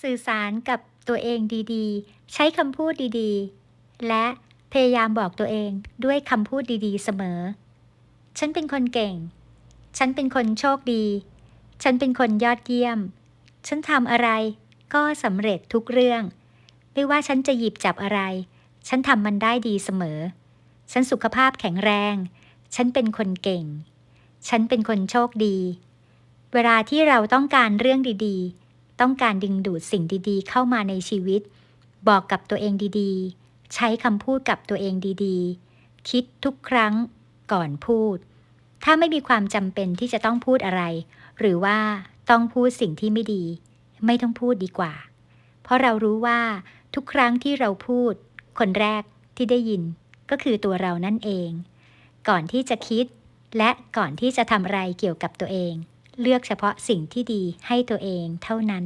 สื่อสารกับตัวเองดีๆ ใช้คำพูดดีๆ และพยายามบอกตัวเองด้วยคำพูดดีๆ เสมอ ฉันเป็นคนเก่ง ฉันเป็นคนโชคดี ฉันเป็นคนยอดเยี่ยม ฉันทำอะไรก็สำเร็จทุกเรื่อง ไม่ว่าฉันจะหยิบจับอะไร ฉันทำมันได้ดีเสมอ ฉันสุขภาพแข็งแรง ฉันเป็นคนเก่ง ฉันเป็นคนโชคดี เวลาที่เราต้องการเรื่องดีๆ ต้องการดึงดูดสิ่งดีๆ เข้ามาในชีวิต บอกกับตัวเองดีๆ ใช้คำพูดกับตัวเองดีๆ คิดทุกครั้งก่อนพูด ถ้าไม่มีความจำเป็นที่จะต้องพูดอะไร หรือว่าต้องพูดสิ่งที่ไม่ดี ไม่ต้องพูดดีกว่า เพราะเรารู้ว่าทุกครั้งที่เราพูด คนแรกที่ได้ยินก็คือตัวเรานั่นเอง ก่อนที่จะคิดและก่อนที่จะทำอะไรเกี่ยวกับตัวเอง เลือกเฉพาะสิ่งที่ดีให้ตัวเองเท่านั้น